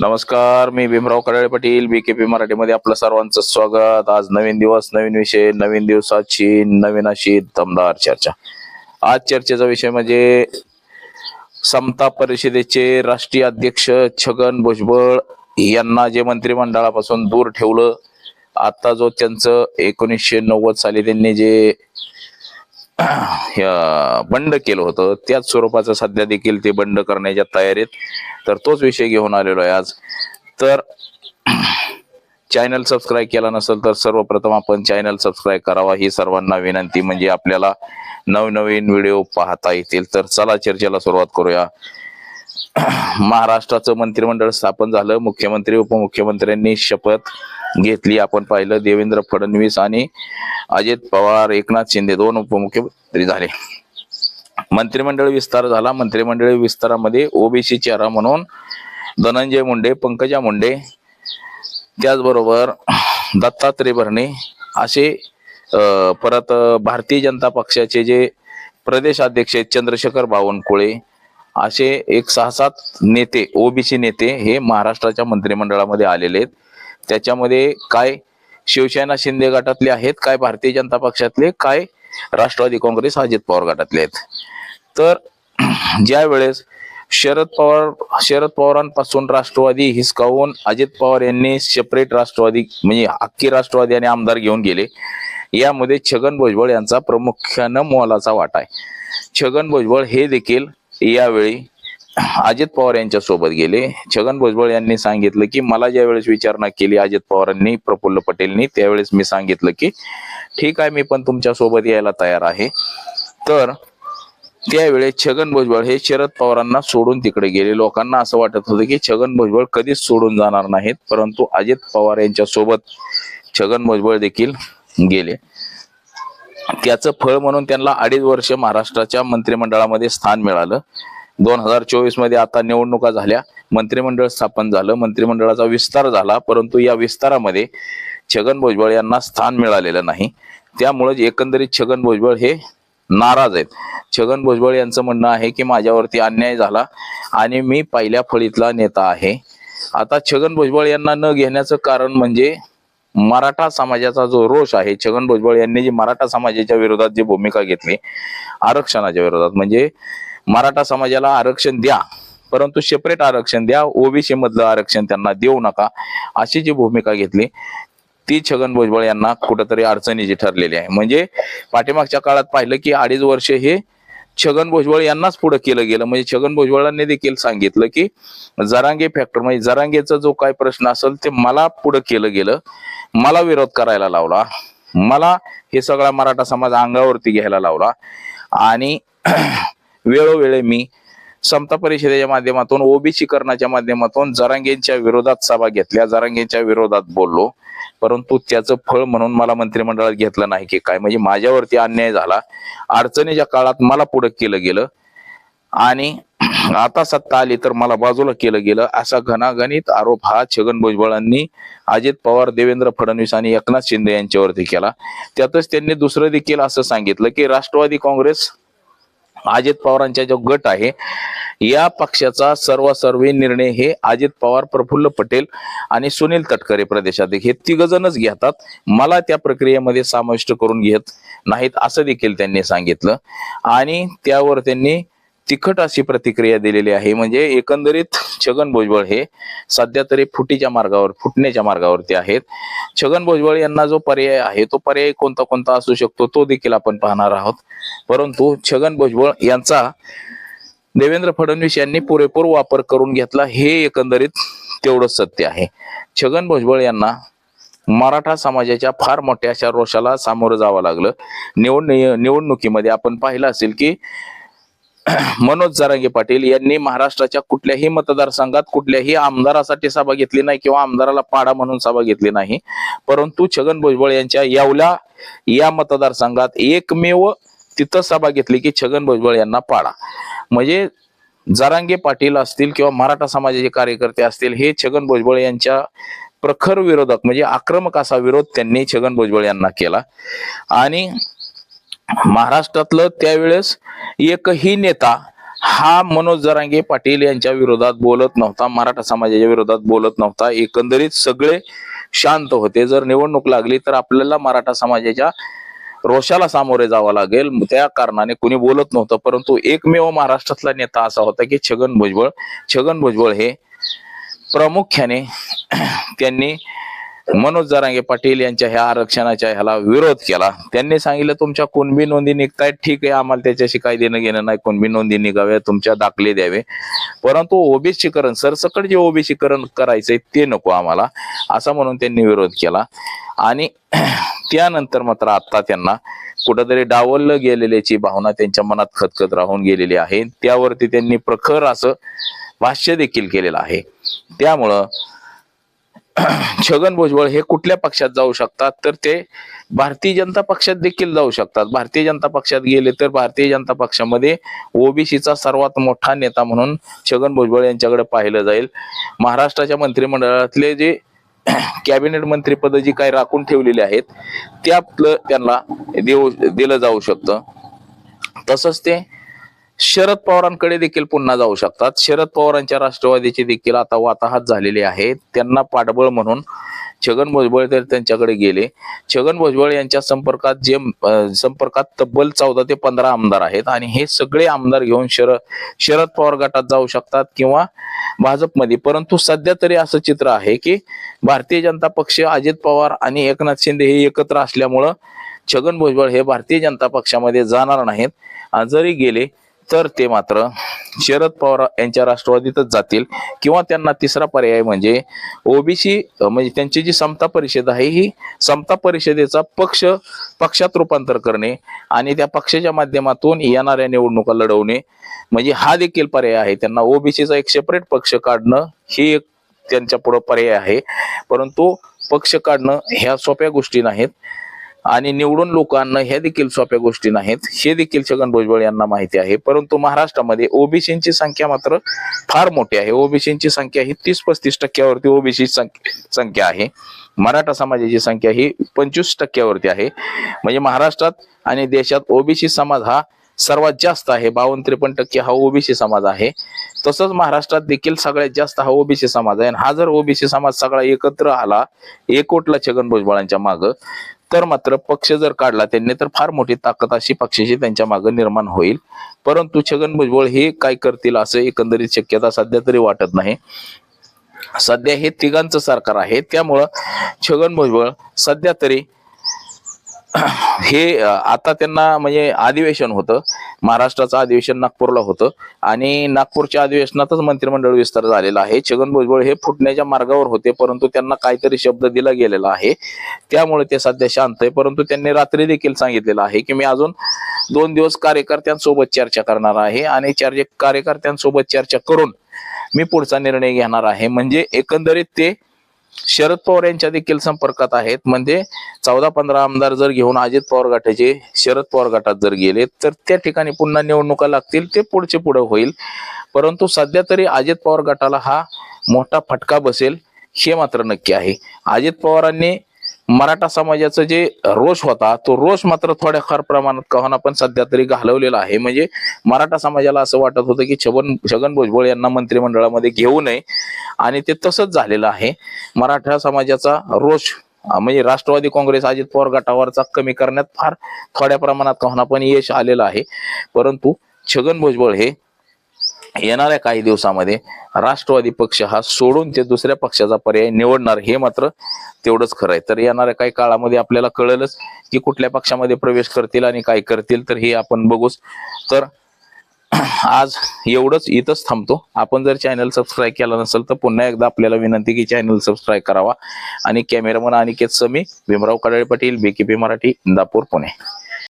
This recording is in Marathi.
नमस्कार मी भीमराव कडाळे पाटील पी मराठीमध्ये आपलं सर्वांचं स्वागत. आज नवीन दिवस नवीन विषय नवीन दिवसाची नवीन अशी दमदार चर्चा. आज चर्चेचा विषय म्हणजे समता परिषदेचे राष्ट्रीय अध्यक्ष छगन भुजबळ यांना जे मंत्रिमंडळापासून दूर ठेवलं आता जो त्यांचं एकोणीसशे नव्वद साली त्यांनी जे बंड केलं होतं. त्याच स्वरूपाचं सध्या देखील ते बंड करण्याच्या तयारीत. तर तोच विषय घेऊन आलेलो आहे आज. तर चॅनल सबस्क्राईब केला नसेल तर सर्वप्रथम आपण चॅनल सबस्क्राईब करावा. ही सर्वांना विनंती म्हणजे आपल्याला नवनवीन व्हिडिओ पाहता येतील. तर चला चर्चेला सुरुवात करूया. महाराष्ट्राचं मंत्रिमंडळ स्थापन झालं. मुख्यमंत्री उपमुख्यमंत्र्यांनी शपथ घेतली. आपण पाहिलं देवेंद्र फडणवीस आणि अजित पवार एकनाथ शिंदे दोन उपमुख्यमंत्री झाले. मंत्रिमंडळ विस्तार झाला. मंत्रिमंडळ विस्तारामध्ये ओबीसी चेहरा म्हणून धनंजय मुंडे पंकजा मुंडे त्याचबरोबर दत्तात्रय भरणे असे परत भारतीय जनता पक्षाचे जे प्रदेश अध्यक्ष आहेत चंद्रशेखर बावनकुळे असे एक सहा सात नेते ओबीसी नेते हे महाराष्ट्राच्या मंत्रिमंडळामध्ये आलेले आहेत. त्याच्यामध्ये काय शिवसेना शिंदे गटातले आहेत काय भारतीय जनता पक्षातले काय राष्ट्रवादी काँग्रेस अजित पवार गटातले आहेत. तर ज्या वेळेस शरद पवार शरद पवारांपासून राष्ट्रवादी हिसकावून अजित पवार यांनी सेपरेट राष्ट्रवादी म्हणजे अख्खी राष्ट्रवादी आणि आमदार घेऊन गेले यामध्ये छगन भुजबळ यांचा प्रामुख्यानं मोलाचा वाटा आहे. छगन भुजबळ हे देखील यावेळी अजित पवार यांच्या सोबत गेले. छगन भुजबळ यांनी सांगितलं की मला ज्या वेळेस विचारणा केली अजित पवारांनी प्रफुल्ल पटेलनी त्यावेळेस मी सांगितलं की ठीक आहे मी पण तुमच्यासोबत यायला तयार आहे. तर त्यावेळेस छगन भुजबळ हे शरद पवारांना सोडून तिकडे गेले. लोकांना असं वाटत होतं की छगन भुजबळ कधीच सोडून जाणार नाहीत परंतु अजित पवार यांच्या सोबत छगन भुजबळ देखील गेले. त्याचं फळ म्हणून त्यांना अडीच वर्ष महाराष्ट्राच्या मंत्रिमंडळामध्ये स्थान मिळालं. दोन हजार चोवीसमध्ये आता निवडणुका झाल्या. मंत्रिमंडळ स्थापन झालं. मंत्रिमंडळाचा विस्तार झाला परंतु या विस्तारामध्ये छगन भुजबळ यांना स्थान मिळालेलं नाही. त्यामुळे एकंदरीत छगन भुजबळ हे नाराज आहेत. छगन भुजबळ यांचं म्हणणं आहे की माझ्यावरती अन्याय झाला आणि मी पहिल्या फळीतला नेता आहे. आता छगन भुजबळ यांना न घेण्याचं कारण म्हणजे मराठा समाजाचा जो रोष आहे छगन भुजबळ यांनी जी मराठा समाजाच्या विरोधात जी भूमिका घेतली आरक्षणाच्या विरोधात म्हणजे मराठा समाजाला आरक्षण द्या परंतु सेपरेट आरक्षण द्या ओबीसी मधलं आरक्षण त्यांना देऊ नका अशी जी भूमिका घेतली ती छगन भुजबळ यांना कुठंतरी अडचणीची ठरलेली आहे. म्हणजे पाठीमागच्या काळात पाहिलं की अडीच वर्ष हे छगन भुजबळ यांनाच पुढे केलं गेलं. म्हणजे छगन भुजबळांनी देखील सांगितलं की जरांगे फॅक्टर म्हणजे जरांगेचा जो काय प्रश्न असेल ते मला पुढे केलं गेलं. मला विरोध करायला लावला. मला हे सगळा मराठा समाज अंगावरती घ्यायला लावला. आणि वेळोवेळी मी समता परिषदेच्या माध्यमातून ओबीसीकरणाच्या माध्यमातून जरांगेंच्या विरोधात सभा घेतल्या. जरांगेंच्या विरोधात बोललो. परंतु त्याचं फळ म्हणून मला मंत्रिमंडळात घेतलं नाही की काय. म्हणजे माझ्यावरती अन्याय झाला. अडचणीच्या काळात मला पुढे केलं गेलं. आणि आता सत्ता आली तर मला बाजूला केलं गेलं. असा घणाघणित आरोप हा छगन भुजबळांनी अजित पवार देवेंद्र फडणवीस आणि एकनाथ शिंदे यांच्यावरती केला. त्यातच त्यांनी दुसरं देखील असं सांगितलं की राष्ट्रवादी काँग्रेस अजित पवारांचा जो गट आहे या पक्षाचा सर्वसर्वी निर्णय हे अजित पवार प्रफुल्ल पटेल आणि सुनील तटकरे प्रदेशाध्यक्ष हे तिघजणच घेतात. मला त्या प्रक्रियेमध्ये समाविष्ट करून घेत नाहीत असं देखील त्यांनी सांगितलं. आणि त्यावर त्यांनी तिखट अशी प्रतिक्रिया दिलेली आहे. म्हणजे एकंदरीत छगन भुजबळ हे सध्या तरी फुटीच्या मार्गावर फुटण्याच्या मार्गावरती आहेत. छगन भुजबळ यांना जो पर्याय आहे तो पर्याय कोणता कोणता असू शकतो तो देखील आपण पाहणार आहोत. परंतु छगन भुजबळ यांचा देवेंद्र फडणवीस यांनी पुरेपूर वापर करून घेतला हे एकंदरीत तेवढंच सत्य आहे. छगन भुजबळ यांना मराठा समाजाच्या फार मोठ्या अशा रोषाला सामोरं जावं लागलं. निवडणुकीमध्ये आपण पाहिलं असेल की मनोज जरांगे पाटील यांनी महाराष्ट्राच्या कुठल्याही मतदारसंघात कुठल्याही आमदारासाठी सभा घेतली नाही किंवा आमदाराला पाडा म्हणून सभा घेतली नाही. परंतु छगन भुजबळ यांच्या यावल्या या मतदारसंघात एकमेव तिथं सभा घेतली की छगन भुजबळ यांना पाडा. म्हणजे जरांगे पाटील असतील किंवा मराठा समाजाचे कार्यकर्ते असतील हे छगन भुजबळ यांच्या प्रखर विरोधक म्हणजे आक्रमक असा विरोध त्यांनी छगन भुजबळ यांना केला. आणि महाराष्ट्रातलं त्यावेळेस एकही नेता हा मनोज जरांगे पाटील यांच्या विरोधात बोलत नव्हता मराठा समाजाच्या विरोधात बोलत नव्हता. एकंदरीत सगळे शांत होते. जर निवडणूक लागली तर आपल्याला मराठा समाजाच्या रोषाला सामोरे जावं लागेल. त्या कारणाने कुणी बोलत नव्हतं. परंतु एकमेव महाराष्ट्रातला नेता असा होता की छगन भुजबळ. छगन भुजबळ हे प्रामुख्याने त्यांनी मनोज जरांगे पाटील यांच्या ह्या आरक्षणाच्या ह्याला विरोध केला. त्यांनी सांगितलं तुमच्या कुणबी नोंदी निघतायत ठीक आहे आम्हाला त्याच्याशी काही देणं घेणं नाही. कुणबी नोंदी निघाव्या तुमच्या दाखले द्यावे. परंतु ओबीसीकरण सरसकट जे ओबीसीकरण करायचंय ते नको आम्हाला. असं म्हणून त्यांनी विरोध केला. आणि त्यानंतर मात्र आता त्यांना कुठंतरी डावललं गेलेल्याची भावना त्यांच्या मनात खतखत राहून गेलेली आहे. त्यावरती त्यांनी प्रखर असं भाष्य देखील केलेलं आहे. त्यामुळं छगन भुजबळ हे कुठल्या पक्षात जाऊ शकतात? तर ते भारतीय जनता पक्षात देखील जाऊ शकतात. भारतीय जनता पक्षात गेले तर भारतीय जनता पक्षामध्ये ओबीसीचा सर्वात मोठा नेता म्हणून छगन भुजबळ यांच्याकडे पाहिलं जाईल. महाराष्ट्राच्या मंत्रिमंडळातले जे कॅबिनेट मंत्रीपद जी काही राखून ठेवलेली आहेत त्यातलं त्यांना देऊ दिलं जाऊ शकतं. तसंच ते शरद पवारांकडे देखील पुन्हा जाऊ शकतात. शरद पवारांच्या राष्ट्रवादीची देखील आता वाताहात झालेली आहे. त्यांना पाठबळ म्हणून छगन भुजबळ तर त्यांच्याकडे गेले. छगन भुजबळ यांच्या संपर्कात जे संपर्कात तब्बल चौदा ते पंधरा आमदार आहेत आणि हे सगळे आमदार घेऊन शरद शरद पवार गटात जाऊ शकतात किंवा भाजपमध्ये. परंतु सध्या तरी असं चित्र आहे की भारतीय जनता पक्ष अजित पवार आणि एकनाथ शिंदे हे एकत्र असल्यामुळं छगन भुजबळ हे भारतीय जनता पक्षामध्ये जाणार नाहीत. जरी गेले. तर ते मात्र शरद पवार यांच्या राष्ट्रवादीतच जातील किंवा त्यांना तिसरा पर्याय म्हणजे ओबीसी म्हणजे त्यांची जी समता परिषद आहे ही समता परिषदेचा पक्ष पक्षात रूपांतर करणे आणि त्या पक्षाच्या माध्यमातून येणाऱ्या निवडणुका लढवणे म्हणजे हा देखील पर्याय आहे. त्यांना ओबीसीचा एक सेपरेट पक्ष काढणं ही एक त्यांच्या पुढं पर्याय आहे. परंतु पक्ष काढणं ह्या सोप्या गोष्टी नाहीत. आणि निवडून लोक आणणं ह्या देखील सोप्या गोष्टी नाहीत. हे देखील छगन भुजबळ यांना माहिती आहे. परंतु महाराष्ट्रामध्ये ओबीसीची संख्या मात्र फार मोठी आहे. ओबीसीची संख्या ही तीस पस्तीस टक्क्यावरती ओबीसी संख्या आहे. मराठा समाजाची संख्या ही पंचवीस टक्क्यावरती आहे. म्हणजे महाराष्ट्रात आणि देशात ओबीसी समाज हा सर्वात जास्त आहे. बावन्न त्रेपन्न टक्के हा ओबीसी समाज आहे. तसंच महाराष्ट्रात देखील सगळ्यात जास्त हा ओबीसी समाज आहे. आणि हा जर ओबीसी समाज सगळा एकत्र आला एकोटला छगन भुजबळांच्या माग तर मात्र पक्ष जर काढला त्यांनी तर फार मोठी ताकद अशी पक्षाची त्यांच्या मागे निर्माण होईल. परंतु छगन भुजबळ हे काय करतील असं एकंदरीत शक्यता सध्या तरी वाटत नाही. सध्या हे तिघांचं सरकार आहे. त्यामुळं छगन भुजबळ सध्या तरी हे आता त्यांना म्हणजे अधिवेशन होतं. महाराष्ट्राचं अधिवेशन नागपूरला होतं. आणि नागपूरच्या अधिवेशनातच मंत्रिमंडळ विस्तार झालेला आहे. छगन भुजबळ हे फुटण्याच्या मार्गावर होते परंतु त्यांना काहीतरी शब्द दिला गेलेला आहे. त्यामुळे ते सध्या शांत आहे. परंतु त्यांनी रात्री देखील सांगितलेलं आहे की मी अजून दोन दिवस कार्यकर्त्यांसोबत चर्चा करणार आहे आणि चर्चा कार्यकर्त्यांसोबत चर्चा करून मी पुढचा निर्णय घेणार आहे. म्हणजे एकंदरीत ते शरद पवार यांच्या देखील संपर्कात आहेत. म्हणजे चौदा पंधरा आमदार जर घेऊन अजित पवार गटाचे शरद पवार गटात जर गेले तर त्या ठिकाणी पुन्हा निवडणुका लागतील ते पुढचे पुढे होईल. परंतु सध्या तरी अजित पवार गटाला हा मोठा फटका बसेल हे मात्र नक्की आहे. अजित पवारांनी मराठा समाजाचं जे रोष होता तो रोष मात्र थोड्याफार प्रमाणात कहोना पण सध्या तरी घालवलेला आहे. म्हणजे मराठा समाजाला असं वाटत होतं की छगन छगन भुजबळ यांना मंत्रिमंडळामध्ये घेऊ नये. आणि ते तसंच झालेलं आहे. मराठा समाजाचा रोष म्हणजे राष्ट्रवादी काँग्रेस अजित पवार गटावरचा कमी करण्यात फार थोड्या प्रमाणात कहोना पण यश आलेलं आहे. परंतु छगन भुजबळ हे येणाऱ्या काही दिवसामध्ये राष्ट्रवादी पक्ष हा सोडून ते दुसऱ्या पक्षाचा पर्याय निवडणार हे मात्र तेवढंच खरं आहे. तर येणाऱ्या काही काळामध्ये आपल्याला कळेलच की कुठल्या पक्षामध्ये प्रवेश करतील आणि काय करतील तर हे आपण बघूच. तर आज एवढंच इथंच थांबतो. आपण जर चॅनल सबस्क्राईब केला नसेल तर पुन्हा एकदा आपल्याला विनंती की चॅनल सबस्क्राईब करावा. आणि cameraman Aniket Sami Bhimrao Kadale Patil B K P Marathi Indapur Pune.